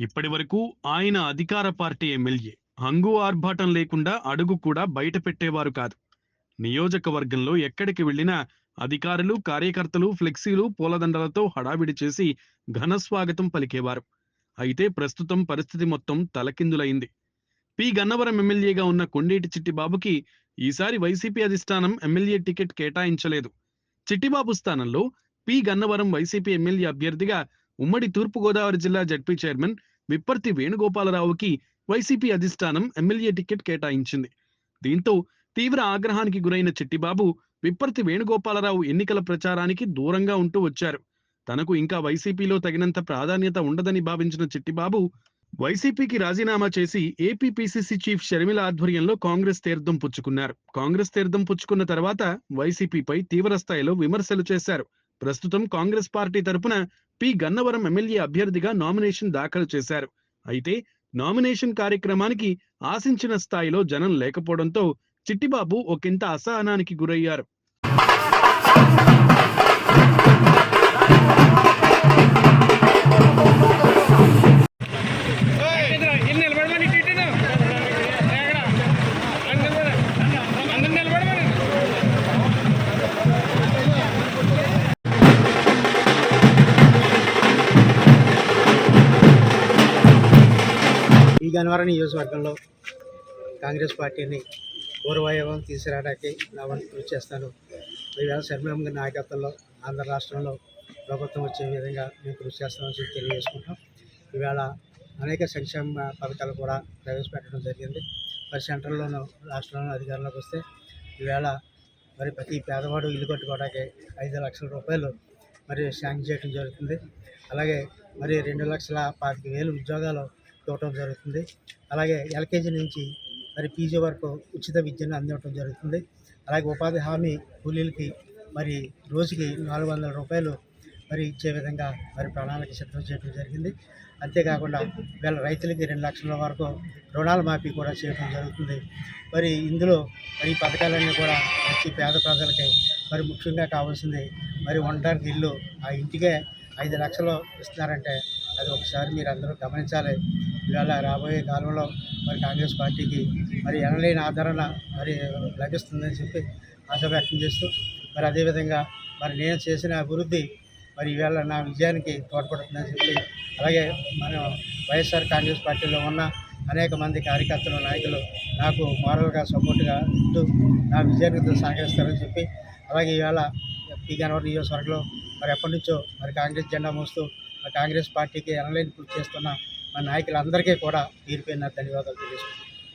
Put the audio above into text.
ఇప్పటి వరకు ఆయన అధికార పార్టీ ఎమ్మెల్యే. హంగు ఆర్భాటం లేకుండా అడుగు కూడా బయట పెట్టేవారు కాదు. నియోజకవర్గంలో ఎక్కడికి వెళ్ళినా అధికారులు కార్యకర్తలు ఫ్లెక్సీలు పూలదండలతో హడావిడి చేసి ఘన స్వాగతం పలికేవారు. అయితే ప్రస్తుతం పరిస్థితి మొత్తం తలకిందులైంది. పి. గన్నవరం ఎమ్మెల్యేగా ఉన్న కొండేటి చిట్టిబాబుకి ఈసారి వైసీపీ అధిష్టానం ఎమ్మెల్యే టికెట్ కేటాయించలేదు. చిట్టిబాబు స్థానంలో పి. గన్నవరం వైసీపీ ఎమ్మెల్యే అభ్యర్థిగా ఉమ్మడి తూర్పుగోదావరి జిల్లా జడ్పీ చైర్మన్ విప్పర్తి వేణుగోపాలరావుకి వైసీపీ అధిష్టానం ఎమ్మెల్యే టికెట్ కేటాయించింది. దీంతో తీవ్ర ఆగ్రహానికి గురైన చిట్టిబాబు విప్పర్తి వేణుగోపాలరావు ఎన్నికల ప్రచారానికి దూరంగా ఉంటూ వచ్చారు. తనకు ఇంకా వైసీపీలో తగినంత ప్రాధాన్యత ఉండదని భావించిన చిట్టిబాబు వైసీపీకి రాజీనామా చేసి ఏపీపీసీసీ చీఫ్ షర్మిల ఆధ్వర్యంలో కాంగ్రెస్ తీర్థం పుచ్చుకున్నారు. కాంగ్రెస్ తీర్థం పుచ్చుకున్న తర్వాత వైసీపీపై తీవ్ర స్థాయిలో విమర్శలు చేశారు. ప్రస్తుతం కాంగ్రెస్ పార్టీ తరపున పి. గన్నవరం ఎమ్మెల్యే అభ్యర్థిగా నామినేషన్ దాఖలు చేశారు. అయితే నామినేషన్ కార్యక్రమానికి ఆశించిన స్థాయిలో జనం లేకపోవడంతో చిట్టిబాబు ఒకంత అసహనానికి గురయ్యారు. గన్నవరం నియోజకవర్గంలో కాంగ్రెస్ పార్టీని పూర్వవైభవం తీసుకురావడానికి నా వంతు కృషి చేస్తాను. ఈవేళ శర్మం గారి నాయకత్వంలో ఆంధ్ర రాష్ట్రంలో ప్రభుత్వం వచ్చే విధంగా మేము కృషి చేస్తామని చెప్పి తెలియజేసుకుంటాం. ఈవేళ అనేక సంక్షేమ పథకాలు కూడా ప్రవేశపెట్టడం జరిగింది. మరి సెంట్రల్లోనూ రాష్ట్రంలోనూ అధికారంలోకి వస్తే ఈవేళ మరి ప్రతి పేదవాడు ఇల్లు కట్టుకోవడానికి ఐదు లక్షల రూపాయలు మరి శాంక్షన్ చేయడం జరుగుతుంది. అలాగే మరి రెండు లక్షల పాతిక వేలు ఉద్యోగాలు ఇవ్వటం జరుగుతుంది. అలాగే ఎల్కేజీ నుంచి మరి పీజీ వరకు ఉచిత విద్యను అందివ్వటం జరుగుతుంది. అలాగే ఉపాధి హామీ కూలీలకి మరి రోజుకి నాలుగు వందల రూపాయలు మరి ఇచ్చే విధంగా మరి ప్రణాళిక సిద్ధం చేయడం జరిగింది. అంతేకాకుండా వీళ్ళ రైతులకి రెండు లక్షల వరకు రుణాల మాఫీ కూడా చేయడం జరుగుతుంది. మరి ఇందులో మరి పథకాలన్నీ కూడా వచ్చి పేద ప్రజలకి మరి ముఖ్యంగా కావాల్సింది మరి ఉండడానికి ఇల్లు. ఆ ఇంటికే ఐదు లక్షలు ఇస్తున్నారంటే అది ఒకసారి మీరు అందరూ గమనించాలి. ఇవాళ రాబోయే కాలంలో మరి కాంగ్రెస్ పార్టీకి మరి ఎనలేని ఆదరణ మరి లభిస్తుందని చెప్పి ఆశ వ్యక్తం చేస్తూ మరి అదేవిధంగా మరి నేను చేసిన అభివృద్ధి మరి ఈవేళ నా విజయానికి తోడ్పడుతుందని చెప్పి అలాగే మనం వైఎస్ఆర్ కాంగ్రెస్ పార్టీలో ఉన్న అనేక మంది కార్యకర్తలు నాయకులు నాకు మోరల్గా సపోర్ట్గా ఉంటూ నా విజయానికి సహకరిస్తారని చెప్పి అలాగే ఈవేళ పీ గన్నవరం నియోజకవర్గంలో మరి ఎప్పటి నుంచో మరి కాంగ్రెస్ జెండా మోస్తూ మరి కాంగ్రెస్ పార్టీకి ఎనలేని కృషి చేస్తున్న మా నాయకులందరికీ కూడా తీరిపోయిన ధన్యవాదాలు తెలియజేస్తున్నాను.